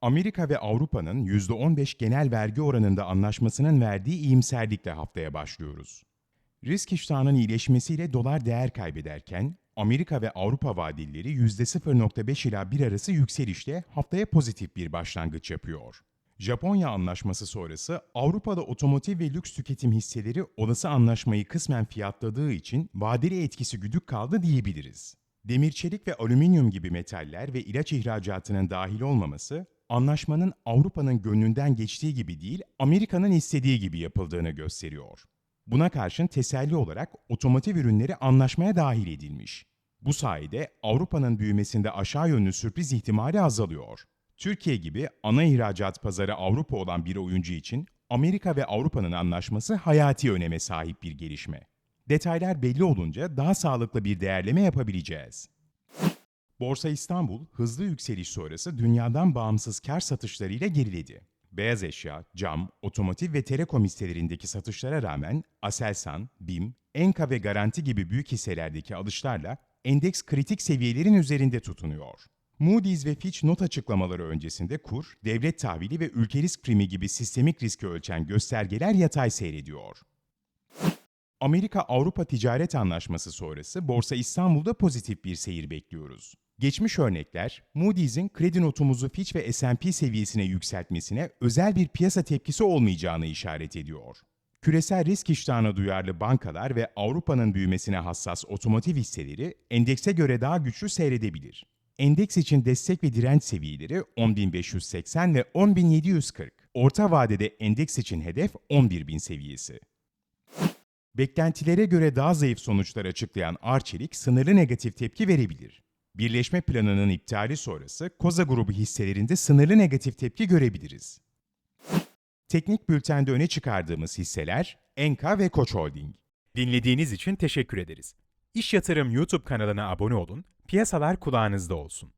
Amerika ve Avrupa'nın %15 genel vergi oranında anlaşmasının verdiği iyimserlikle haftaya başlıyoruz. Risk iştahının iyileşmesiyle dolar değer kaybederken, Amerika ve Avrupa vadilleri %0.5 ila 1 arası yükselişle haftaya pozitif bir başlangıç yapıyor. Japonya anlaşması sonrası Avrupa'da otomotiv ve lüks tüketim hisseleri olası anlaşmayı kısmen fiyatladığı için vadeli etkisi güdük kaldı diyebiliriz. Demir çelik ve alüminyum gibi metaller ve ilaç ihracatının dahil olmaması, anlaşmanın Avrupa'nın gönlünden geçtiği gibi değil, Amerika'nın istediği gibi yapıldığını gösteriyor. Buna karşın teselli olarak otomotiv ürünleri anlaşmaya dahil edilmiş. Bu sayede Avrupa'nın büyümesinde aşağı yönlü sürpriz ihtimali azalıyor. Türkiye gibi ana ihracat pazarı Avrupa olan bir oyuncu için Amerika ve Avrupa'nın anlaşması hayati öneme sahip bir gelişme. Detaylar belli olunca daha sağlıklı bir değerleme yapabileceğiz. Borsa İstanbul hızlı yükseliş sonrası dünyadan bağımsız kar satışlarıyla geriledi. Beyaz eşya, cam, otomotiv ve telekom hisselerindeki satışlara rağmen Aselsan, BİM, Enka ve Garanti gibi büyük hisselerdeki alışlarla endeks kritik seviyelerin üzerinde tutunuyor. Moody's ve Fitch not açıklamaları öncesinde kur, devlet tahvili ve ülke risk primi gibi sistemik riski ölçen göstergeler yatay seyrediyor. Amerika-Avrupa Ticaret Anlaşması sonrası Borsa İstanbul'da pozitif bir seyir bekliyoruz. Geçmiş örnekler, Moody's'in kredi notumuzu Fitch ve S&P seviyesine yükseltmesine özel bir piyasa tepkisi olmayacağını işaret ediyor. Küresel risk iştahına duyarlı bankalar ve Avrupa'nın büyümesine hassas otomotiv hisseleri endekse göre daha güçlü seyredebilir. Endeks için destek ve direnç seviyeleri 10.580 ve 10.740. Orta vadede endeks için hedef 11.000 seviyesi. Beklentilere göre daha zayıf sonuçlar açıklayan Arçelik sınırlı negatif tepki verebilir. Birleşme planının iptali sonrası Koza grubu hisselerinde sınırlı negatif tepki görebiliriz. Teknik bültende öne çıkardığımız hisseler Enka ve Koç Holding. Dinlediğiniz için teşekkür ederiz. İş Yatırım YouTube kanalına abone olun, piyasalar kulağınızda olsun.